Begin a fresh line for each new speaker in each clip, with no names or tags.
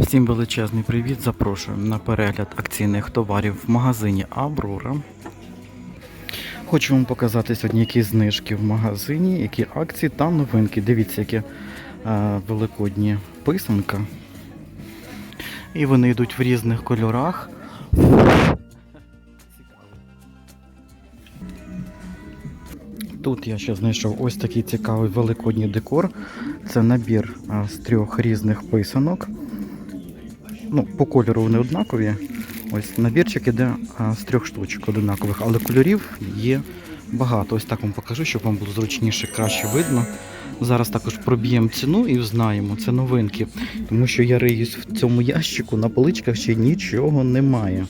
Всім величезний привіт. Запрошую на перегляд акційних товарів в магазині Аврора. Хочу вам показати сьогодні які знижки в магазині, які акції та новинки. Дивіться, які е, великодні писанка. І вони йдуть в різних кольорах. Тут я ще знайшов ось такий цікавий великодній декор. Це набір з трьох різних писанок. Ну, по кольору вони однакові. Ось набірчик іде з трьох штучок однакових, але кольорів є багато. Ось так вам покажу, щоб вам було зручніше, краще видно. Зараз також проб'ємо ціну і знаємо, це новинки. Тому що я риюсь в цьому ящику, на поличках ще нічого немає.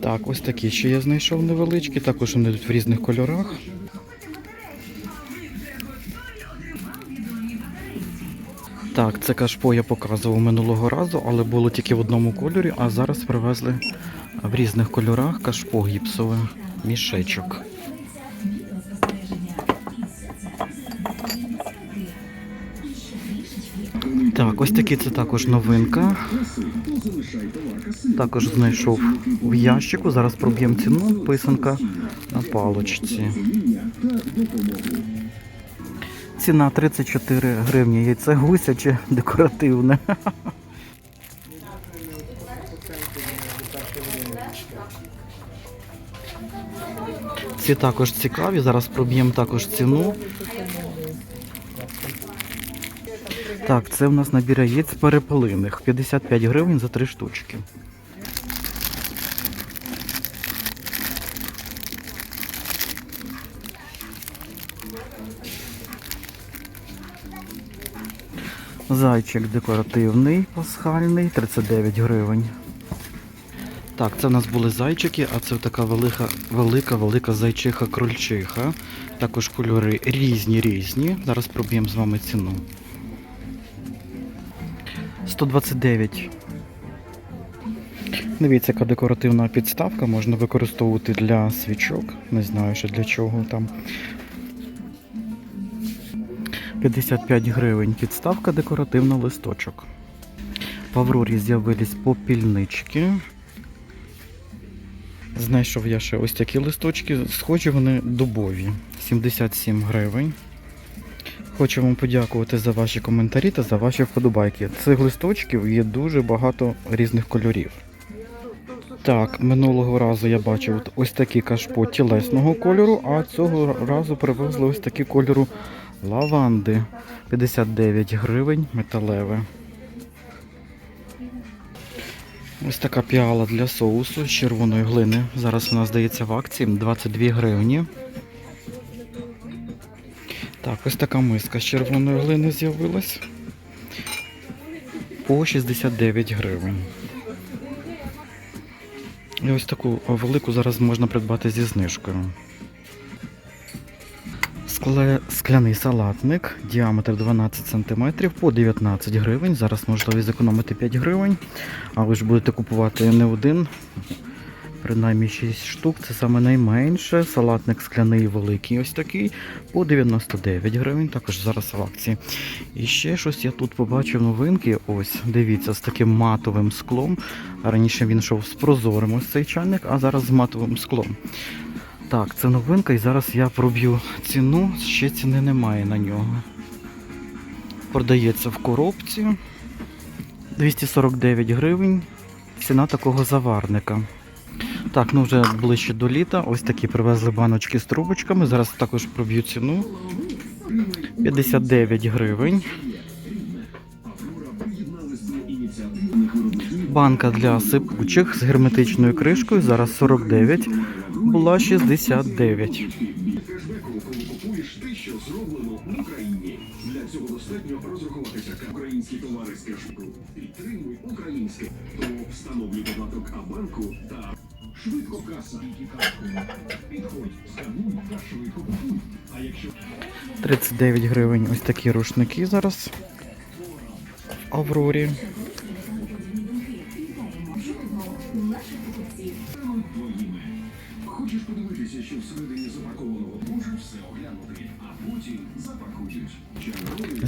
Так, ось такі ще я знайшов невеличкі, також вони йдуть в різних кольорах. Так, це кашпо я показував минулого разу, але було тільки в одному кольорі, а зараз привезли в різних кольорах кашпо гіпсове мішечок. Так, ось такі це також новинка. Також знайшов в ящику. Зараз проб'ємо ціну. Писанка на палочці. Ціна 34 гривні. Яйце гусяче декоративне. Ці також цікаві. Зараз проб'ємо також ціну. Так, це в нас набір яєць перепелиних. 55 гривень за 3 штучки. Зайчик декоративний, пасхальний, 39 гривень. Так, це в нас були зайчики, а це така велика, велика, велика зайчиха-крольчиха. Також кольори різні різні. Зараз проб'ємо з вами ціну. 129. Дивіться, яка декоративна підставка можна використовувати для свічок. Не знаю, ще для чого там. 55 гривень. Підставка декоративна листочок. В Аврорі з'явились попільнички. Знайшов я ще ось такі листочки. Схожі вони дубові. 77 гривень. Хочу вам подякувати за ваші коментарі та за ваші вподобайки. Цих листочків є дуже багато різних кольорів. Так, минулого разу я бачив ось такі кашпо тілесного кольору, а цього разу привезли ось такі кольору лаванди. 59 гривень металеве. Ось така піала для соусу з червоної глини. Зараз вона здається в акції 22 гривні. Так, ось така миска з червоної глини з'явилась. По 69 гривень. І ось таку велику зараз можна придбати зі знижкою. Скляний салатник, діаметр 12 см по 19 гривень. Зараз можливість зекономити 5 гривень. А ви ж будете купувати не один, принаймні 6 штук. Це саме найменше. Салатник скляний великий, ось такий, по 99 гривень. Також зараз в акції. І ще щось я тут побачив новинки. Ось, дивіться, з таким матовим склом. Раніше він йшов з прозорим ось цей чайник, а зараз з матовим склом. Так, це новинка, і зараз я проб'ю ціну, ще ціни немає на нього. Продається в коробці 249 гривень. Ціна такого заварника. Так, ну вже ближче до літа. Ось такі привезли баночки з трубочками. Зараз також проб'ю ціну. 59 гривень. Банка для сипучих з герметичною кришкою. Зараз 49. Була 69.
Кешбеком купуєш те, що зроблено в Україні. Для цього достатньо розрахуватися українські товари з кешбеку. Підтримуй українське. То встановлюй додаток Абанку та швидко каса. Підходь, скануй та швидко. А якщо
39 гривень ось такі рушники зараз Аврорі.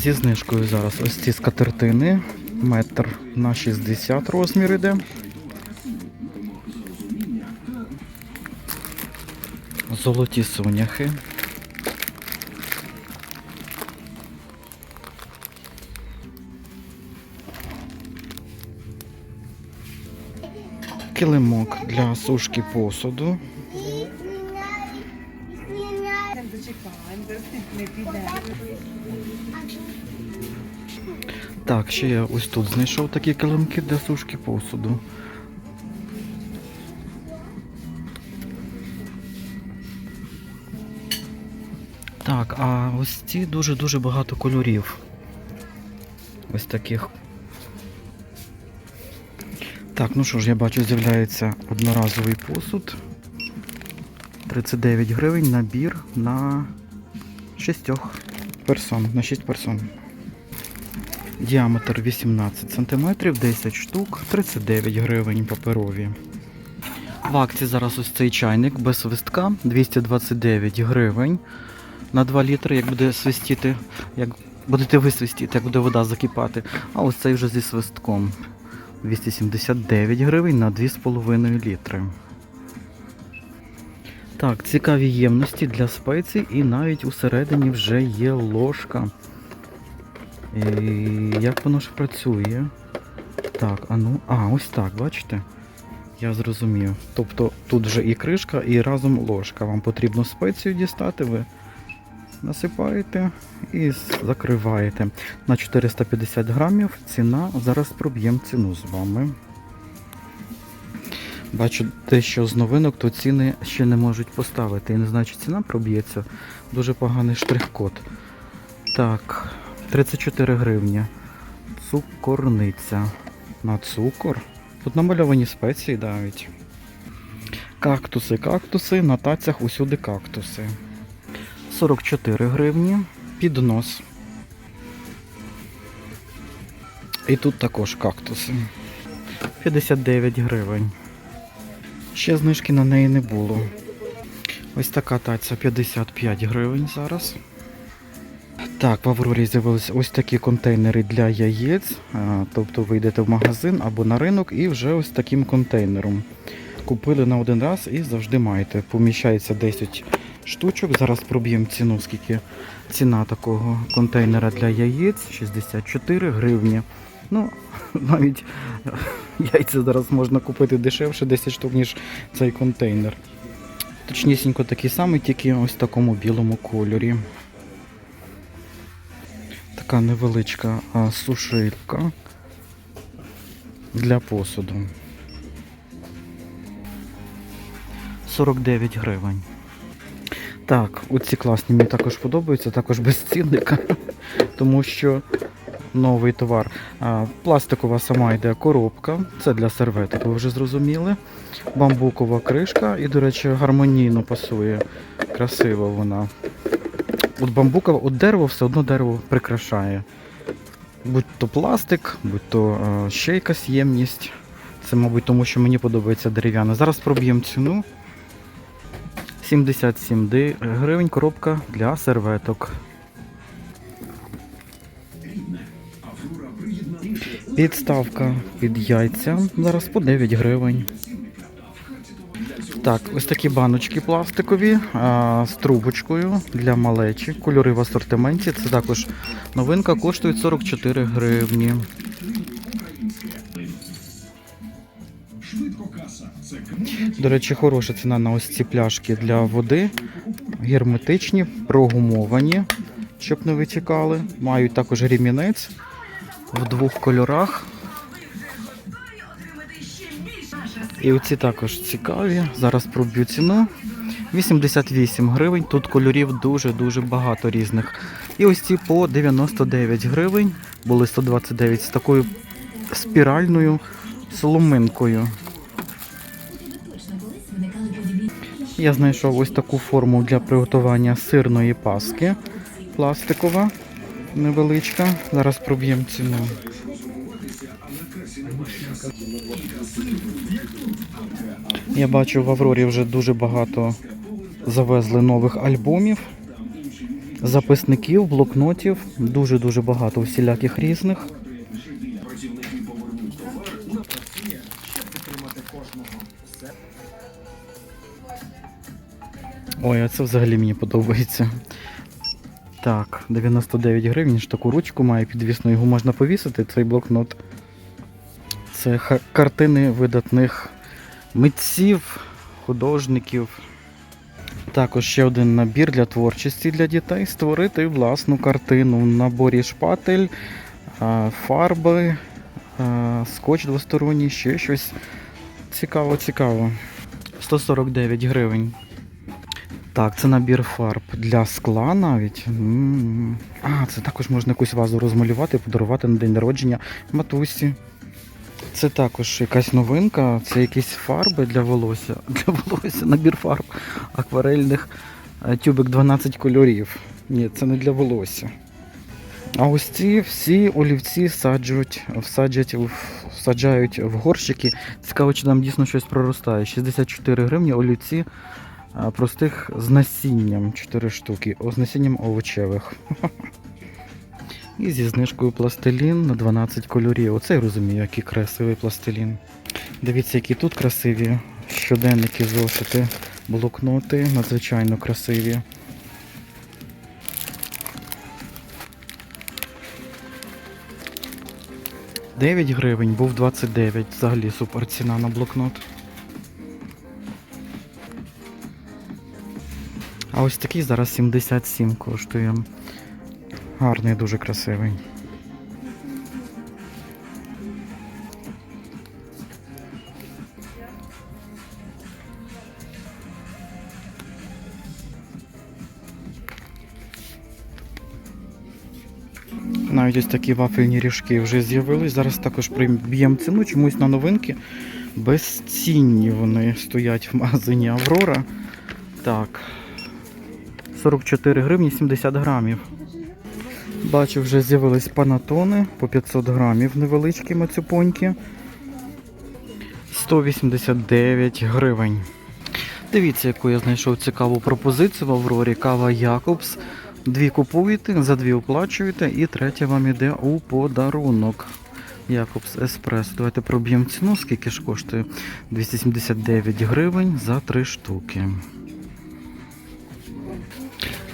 Зі знижкою зараз ось ці скатертини. Метр на 60 розмір іде. Золоті соняхи. Килимок для сушки посуду. Так, ще я ось тут знайшов такі килимки для сушки посуду. Так, а ось ці дуже-дуже багато кольорів. Ось таких. Так, ну що ж, я бачу, з'являється одноразовий посуд. 39 гривень набір на 6 персон, на 6 персон. Діаметр 18 см, 10 штук, 39 гривень паперові. В акції зараз ось цей чайник без свистка 229 гривень на 2 літри, як буде свистіти, як будете ви свистіти, як буде вода закипати. А ось цей вже зі свистком 279 гривень на 2,5 літри. Так, цікаві ємності для спецій і навіть усередині вже є ложка. І як воно ж працює? Так, а ну. А, ось так, бачите? Я зрозумів. Тобто тут вже і кришка, і разом ложка. Вам потрібно спецію дістати, ви насипаєте і закриваєте. На 450 грамів ціна. Зараз проб'ємо ціну з вами. Бачу, те, що з новинок, то ціни ще не можуть поставити. І не знаю, чи ціна проб'ється. Дуже поганий штрих-код. Так, 34 гривні. Цукорниця. На цукор. Тут намальовані спеції навіть. Кактуси, кактуси, на тацях усюди кактуси. 44 гривні. Піднос. І тут також кактуси. 59 гривень. Ще знижки на неї не було. Ось така таця 55 гривень зараз. Так, в Аврорі з'явилися ось такі контейнери для яєць. Тобто ви йдете в магазин або на ринок і вже ось таким контейнером. Купили на один раз і завжди маєте. Поміщається 10 штучок. Зараз проб'ємо ціну, скільки ціна такого контейнера для яєць 64 гривні. Ну, навіть яйця зараз можна купити дешевше 10 штук, ніж цей контейнер. Точнісінько такий самий, тільки ось в такому білому кольорі. Така невеличка сушилка для посуду. 49 гривень. Так, оці класні мені також подобаються, також без цінника, тому що новий товар. Пластикова сама йде коробка, це для серветок, ви вже зрозуміли. Бамбукова кришка і, до речі, гармонійно пасує. Красива вона. От бамбука, от дерево все одно дерево прикрашає. Будь то пластик, будь то е, ще якась ємність. Це, мабуть, тому що мені подобається дерев'яна. Зараз проб'ємо ціну. 77 гривень коробка для серветок. Підставка під яйця. Зараз по 9 гривень. Так, ось такі баночки пластикові а, з трубочкою для малечі. Кольори в асортименті. Це також новинка, коштують 44 гривні. До речі, хороша ціна на ось ці пляшки для води. Герметичні, прогумовані, щоб не витікали. Мають також ремінець в двох кольорах. І оці також цікаві. Зараз проб'ю ціну. 88 гривень. Тут кольорів дуже-дуже багато різних. І ось ці по 99 гривень. Були 129 з такою спіральною соломинкою. Я знайшов ось таку форму для приготування сирної паски. Пластикова, невеличка. Зараз проб'ємо ціну. Я бачу в Аврорі вже дуже багато завезли нових альбомів. записників, блокнотів, дуже-дуже багато всіляких різних. Ой, а це взагалі мені подобається. Так, 99 гривень, ж таку ручку має підвісну, його можна повісити, цей блокнот. Це картини видатних митців, художників. Також ще один набір для творчості для дітей. Створити власну картину в наборі шпатель, фарби, скотч двосторонній, ще щось. Цікаво, цікаво. 149 гривень. Так, це набір фарб для скла навіть. А, це також можна якусь вазу розмалювати, подарувати на день народження матусі. Це також якась новинка, це якісь фарби для волосся. Для волосся, набір фарб акварельних. е, Тюбик 12 кольорів. Ні, це не для волосся. А ось ці всі олівці саджують, всаджать, в- саджають в горщики. Цікаво, чи там дійсно щось проростає. 64 гривні олівці простих з насінням 4 штуки, з насінням овочевих. І зі знижкою пластилін на 12 кольорів. Оце я розумію, який красивий пластилін. Дивіться, які тут красиві щоденники, зошити, блокноти, надзвичайно красиві. Дев'ять гривень, був 29. Взагалі супер ціна на блокнот. А ось такий зараз 77 коштує. Гарний, дуже красивий. Навіть ось такі вафельні ріжки вже з'явились. Зараз також приб'ємо ціну чомусь на новинки. Безцінні вони стоять в магазині Аврора. Так. 44 гривні 70 грамів. Бачу, вже з'явились панатони по 500 грамів невеличкі мацюпоньки. 189 гривень. Дивіться, яку я знайшов цікаву пропозицію в Аврорі. Кава Якобс. Дві купуєте, за дві оплачуєте, і третя вам іде у подарунок. Якобс Еспресо. Давайте проб'ємо ціну, скільки ж коштує. 279 гривень за три штуки.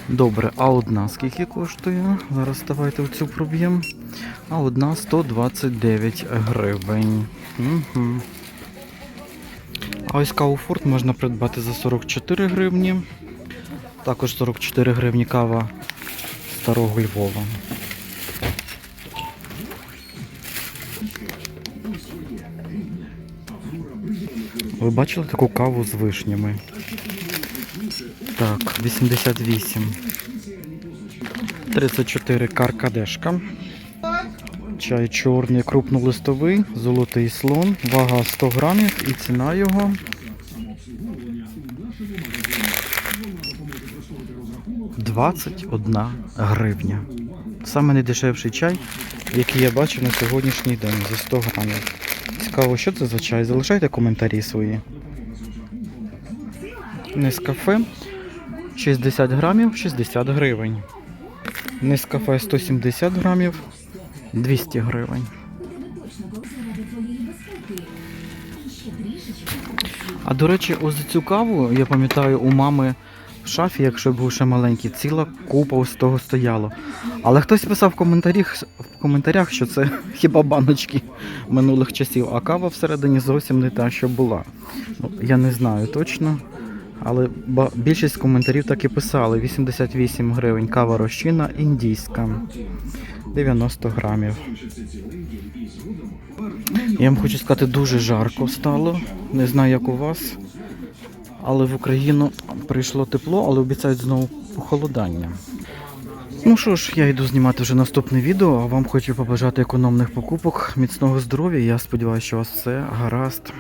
Добре, а одна скільки коштує? Зараз давайте оцю проб'ємо. А одна 129 гривень. Угу. А ось каву Форт можна придбати за 44 гривні. Також 44 гривні кава старого Львова. Ви бачили таку каву з вишнями? Так, 88. 34 каркадешка. Чай чорний, крупнолистовий, золотий слон, вага 100 грамів і ціна його 21 гривня. Саме найдешевший чай, який я бачив на сьогоднішній день за 100 грамів. Цікаво, що це за чай? Залишайте коментарі свої. Нескафе 60 грамів 60 гривень. Нескафе 170 грамів 200 гривень. А до речі, ось цю каву, я пам'ятаю, у мами в шафі, якщо був ще маленький, ціла купа ось того стояло. Але хтось писав в коментарях, в коментарях, що це хіба баночки минулих часів, а кава всередині зовсім не та, що була. Ну, я не знаю точно. Але більшість коментарів так і писали: 88 гривень кава розчина індійська. 90 грамів. Я вам хочу сказати, дуже жарко стало. Не знаю, як у вас. Але в Україну прийшло тепло, але обіцяють знову похолодання. Ну що ж, я йду знімати вже наступне відео, а вам хочу побажати економних покупок, міцного здоров'я. Я сподіваюся, що у вас все гаразд.